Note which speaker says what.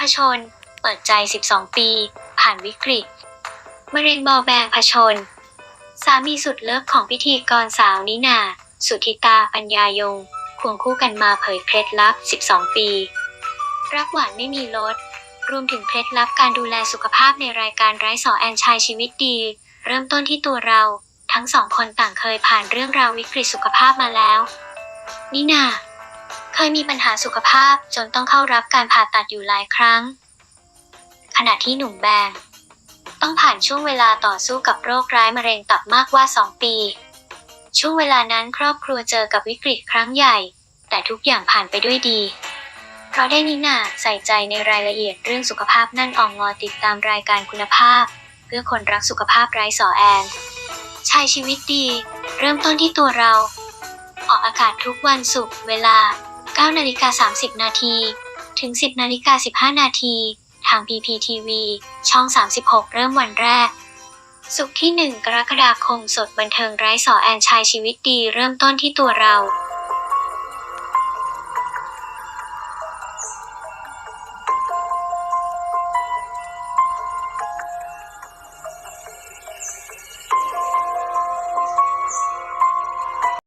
Speaker 1: ผชน เปิดใจ 12 ปี ผ่านวิกฤตมะเร็งเบาแบงผชน สามีสุดเลิฟของพิธีกรสาวนินาสุธิตาปัญญายง ควงคู่กันมาเผยเคล็ดลับ 12 ปี รักหวานไม่มีลด รวมถึงเคล็ดลับการดูแลสุขภาพในรายการไร้สอแอนชายชีวิตดี เริ่มต้นที่ตัวเรา ทั้งสองคนต่างเคยผ่านเรื่องราววิกฤตสุขภาพมาแล้ว นินา ยมีปัญหาสุขภาพจนต้องเข้ารับการผ่าตัดอยู่หลายครั้ง ขณะที่หนุ่มแบง ต้องผ่านช่วงเวลาต่อสู้กับโรคร้ายมะเร็งตับมากกว่า 2 ปี ช่วงเวลานั้นครอบครัวเจอกับวิกฤตครั้งใหญ่ แต่ทุกอย่างผ่านไปด้วยดี เพราะได้นิน่าใส่ใจในรายละเอียดเรื่องสุขภาพนั่นอองงอติดตามรายการคุณภาพ เพื่อคนรักสุขภาพไร้สอแอนชายชีวิตดี เริ่มต้นที่ตัวเรา ออกอากาศทุกวันศุกร์เวลา 9นาฬิกา30 นาที ถึง 10นาฬิกา15 นาที ทาง PPTV ช่อง 36 เริ่มวันแรก สุขที่ 1 กรกฎาคมสดบันเทิงไร้สอแอนชายชีวิตดีเริ่มต้นที่ตัวเรา